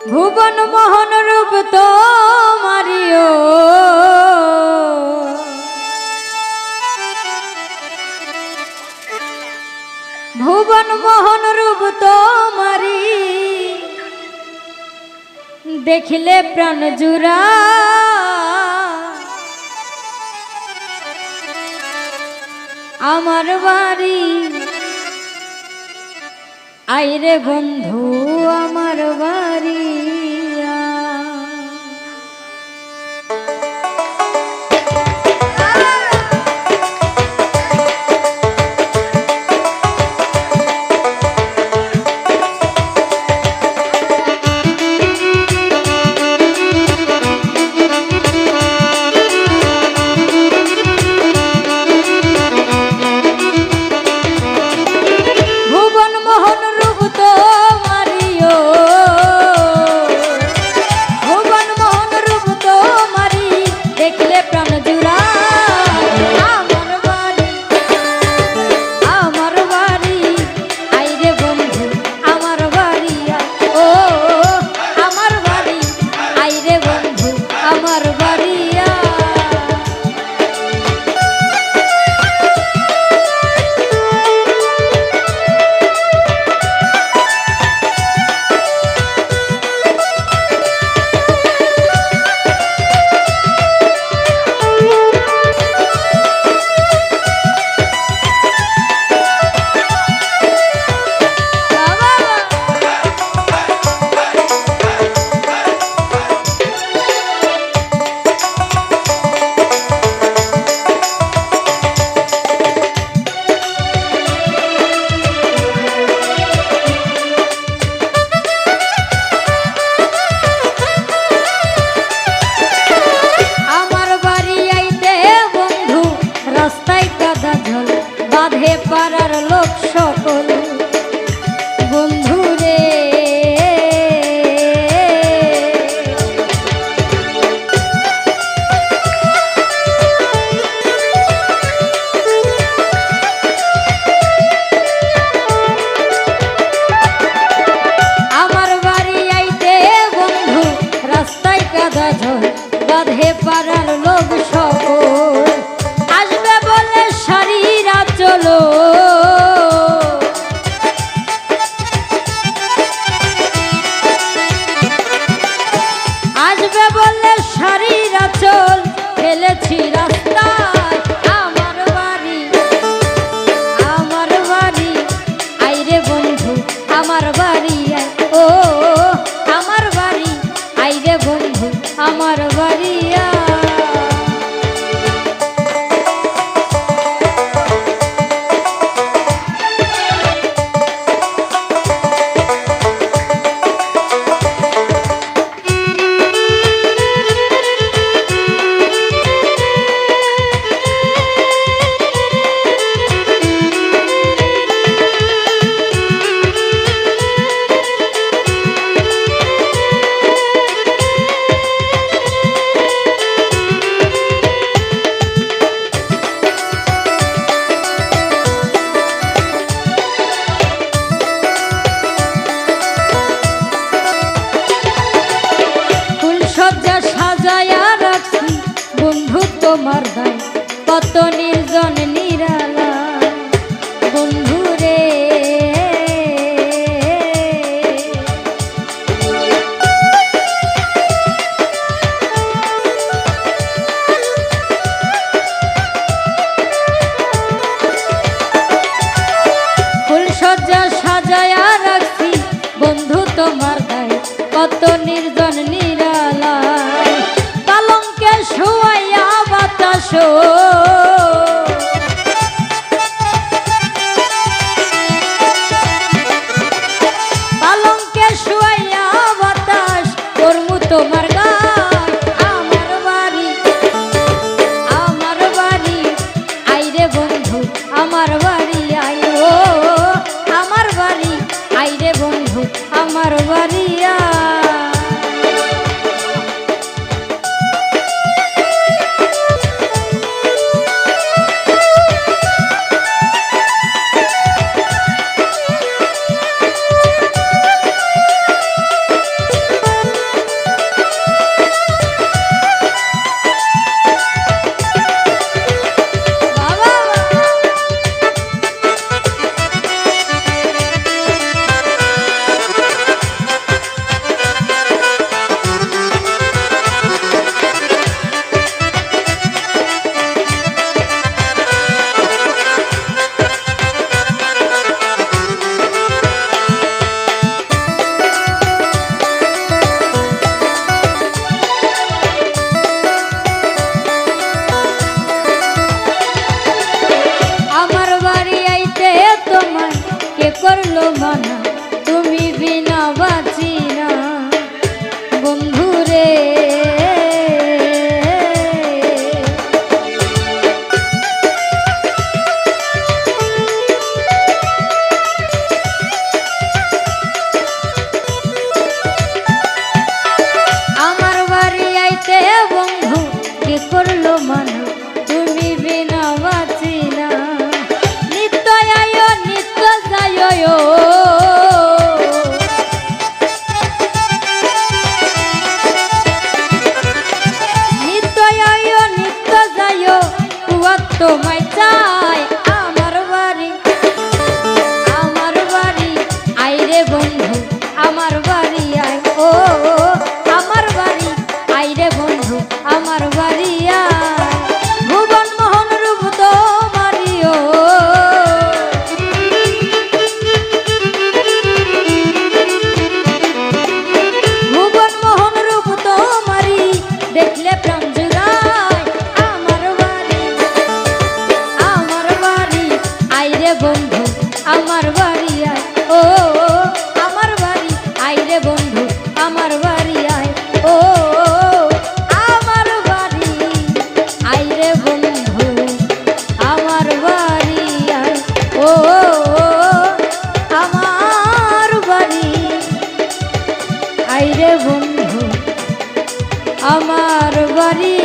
ভুবন মোহন রূপ তো মারিও ভুবন মোহন রূপ তো মারি দেখিলে প্রাণ জুড়া। আমার বাড়ি আইরে বন্ধু আমার বাড়ি। রাধা ঝোল বাঁধে পাড়া তোমার ভাই কত নির্জন নিরালা বন্ধুরে ফুলসজ্জা সাজায়া রাখছি বন্ধু তোমার গায়ে কত নির্জন আইরে বন্ধু, আমার বাড়ি আয়। ও, আমার বাড়ি আইরে বন্ধু, আমার বাড়ি আয়। ও, আমার বাড়ি আইরে বন্ধু, আমার বাড়ি আয়। ও, আমার বাড়ি আইরে বন্ধু, আমার বাড়ি